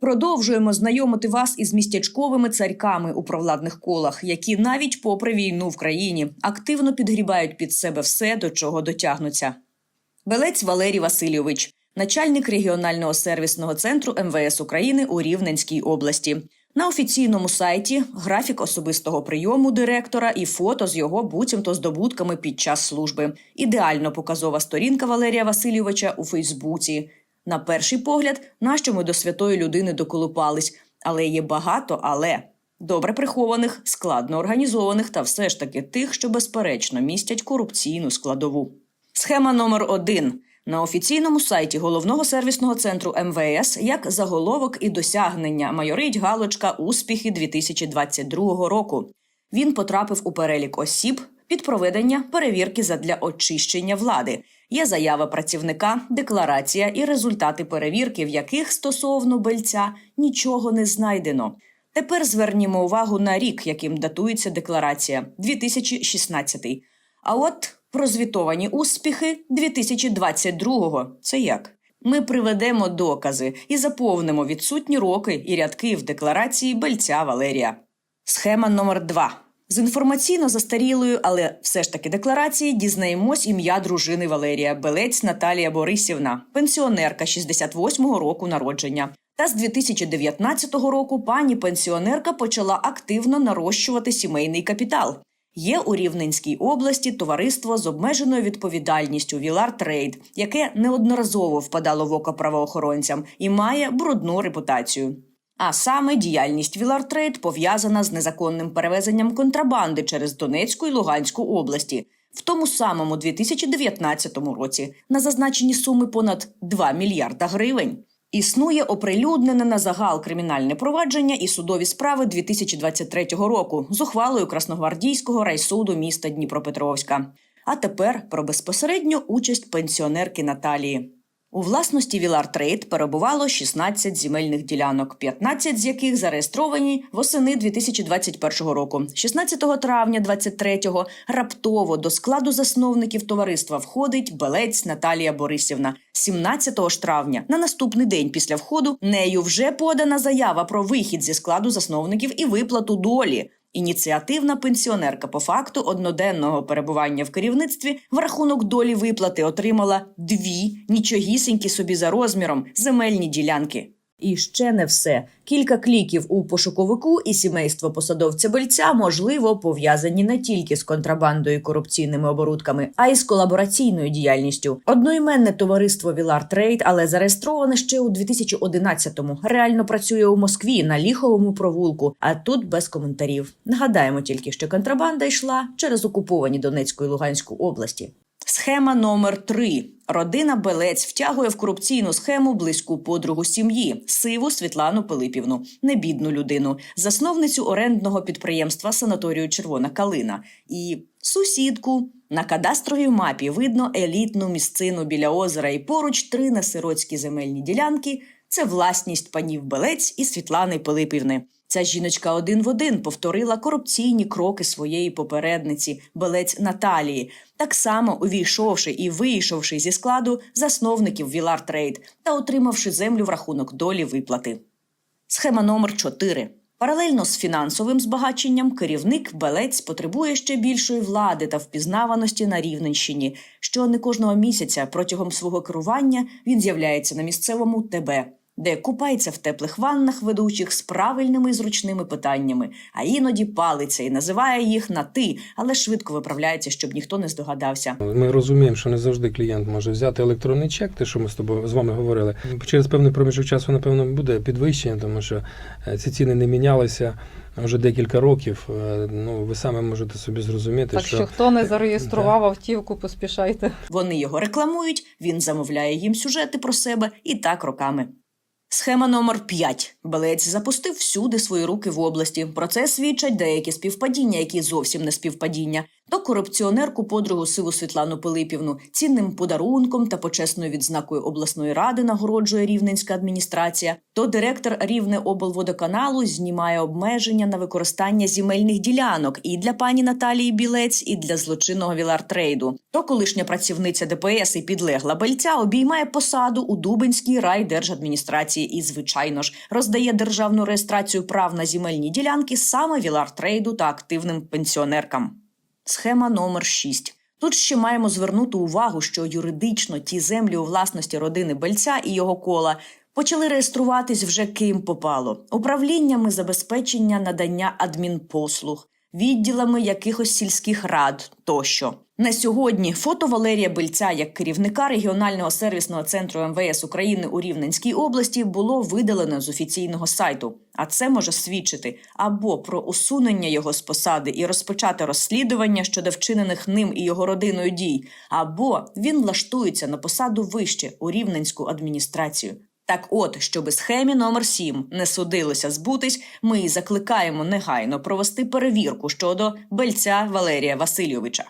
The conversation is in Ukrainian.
Продовжуємо знайомити вас із містячковими царьками у провладних колах, які навіть попри війну в країні активно підгрібають під себе все, до чого дотягнуться. Белець Валерій Васильович, начальник регіонального сервісного центру МВС України у Рівненській області. На офіційному сайті графік особистого прийому директора і фото з його буцімто здобутками під час служби. Ідеально показова сторінка Валерія Васильовича у Фейсбуці. На перший погляд, нащо ми до святої людини доколупались, але є багато але добре прихованих, складно організованих та все ж таки тих, що безперечно містять корупційну складову. Схема номер один. На офіційному сайті головного сервісного центру МВС як заголовок і досягнення майорить галочка Успіхи 2022 року. Він потрапив у перелік осіб під проведення перевірки задля очищення влади. Є заява працівника, декларація і результати перевірки, в яких стосовно бельця нічого не знайдено. Тепер звернімо увагу на рік, яким датується декларація 2016. А от прозвітовані успіхи 2022-го. Це як? Ми приведемо докази і заповнимо відсутні роки і рядки в декларації бельця Валерія. Схема номер 2 З інформаційно застарілою, але все ж таки декларації дізнаємось ім'я дружини Валерія Белець Наталія Борисівна, пенсіонерка 68-го року народження. Та з 2019 року пані пенсіонерка почала активно нарощувати сімейний капітал. Є у Рівненській області товариство з обмеженою відповідальністю Вілар Трейд, яке неодноразово впадало в око правоохоронцям і має брудну репутацію. А саме діяльність Вілар Трейд пов'язана з незаконним перевезенням контрабанди через Донецьку і Луганську області. В тому самому 2019 році на зазначені суми понад 2 мільярда гривень. Існує оприлюднене на загал кримінальне провадження і судові справи 2023 року з ухвалою Красногвардійського райсуду міста Дніпропетровська. А тепер про безпосередню участь пенсіонерки Наталії. У власності Вілар Трейд перебувало 16 земельних ділянок, 15 з яких зареєстровані восени 2021 року. 16 травня 23-го раптово до складу засновників товариства входить Белець Наталія Борисівна. 17 ж травня, на наступний день після входу, нею вже подана заява про вихід зі складу засновників і виплату долі. Ініціативна пенсіонерка по факту одноденного перебування в керівництві в рахунок долі виплати отримала дві нічогісінькі собі за розміром земельні ділянки. І ще не все. Кілька кліків у пошуковику і сімейство посадовця Бельця можливо пов'язані не тільки з контрабандою і корупційними оборудками, а й з колабораційною діяльністю. Одноіменне товариство Вілар Трейд, але зареєстроване ще у 2011-му. Реально працює у Москві на ліховому провулку. А тут без коментарів. Нагадаємо тільки, що контрабанда йшла через окуповані Донецьку і Луганську області. Схема номер 3 Родина Белець втягує в корупційну схему близьку подругу сім'ї сиву Світлану Пилипівну, небідну людину, засновницю орендного підприємства санаторію Червона Калина і сусідку. На кадастровій мапі видно елітну місцину біля озера і поруч три несиротські земельні ділянки. Це власність панів Белець і Світлани Пилипівни. Ця жіночка один в один повторила корупційні кроки своєї попередниці, белець Наталії, так само увійшовши і вийшовши зі складу засновників Вілар Трейд та отримавши землю в рахунок долі виплати. Схема номер 4 Паралельно з фінансовим збагаченням керівник Белець потребує ще більшої влади та впізнаваності на Рівненщині, що не кожного місяця протягом свого керування він з'являється на місцевому ТБ, де купається в теплих ваннах ведучих з правильними і зручними питаннями, а іноді палиться і називає їх на ти, але швидко виправляється, щоб ніхто не здогадався. Ми розуміємо, що не завжди клієнт може взяти електронний чек, те, що ми з тобою з вами говорили. Через певний проміжок часу, напевно, буде підвищення, тому що е, ці ціни не мінялися вже декілька років. Е, Ну, ви самі можете собі зрозуміти, Так що хто не зареєстрував автівку, поспішайте. Вони його рекламують, він замовляє їм сюжети про себе і так роками. Схема номер 5. Белець запустив всюди свої руки в області. Про це свідчать деякі співпадіння, які зовсім не співпадіння. То корупціонерку подругу Сиву Світлану Пилипівну цінним подарунком та почесною відзнакою обласної ради нагороджує рівненська адміністрація, то директор Рівне облводоканалу знімає обмеження на використання земельних ділянок і для пані Наталії Білець, і для злочинного вілартрейду. То колишня працівниця ДПС і підлегла бельця обіймає посаду у Дубинській райдержадміністрації і, звичайно ж, роздає державну реєстрацію прав на земельні ділянки саме вілартрейду та активним пенсіонеркам. Схема номер 6. Тут ще маємо звернути увагу, що юридично ті землі у власності родини Бельця і його кола почали реєструватись вже ким попало управліннями забезпечення надання адмінпослуг, відділами якихось сільських рад тощо. На сьогодні фото Валерія Бельця як керівника регіонального сервісного центру МВС України у Рівненській області було видалено з офіційного сайту. А це може свідчити або про усунення його з посади і розпочати розслідування щодо вчинених ним і його родиною дій, або він влаштується на посаду вище у рівненську адміністрацію. Так, от, щоби схемі номер 7 не судилося збутись, ми закликаємо негайно провести перевірку щодо бельця Валерія Васильовича.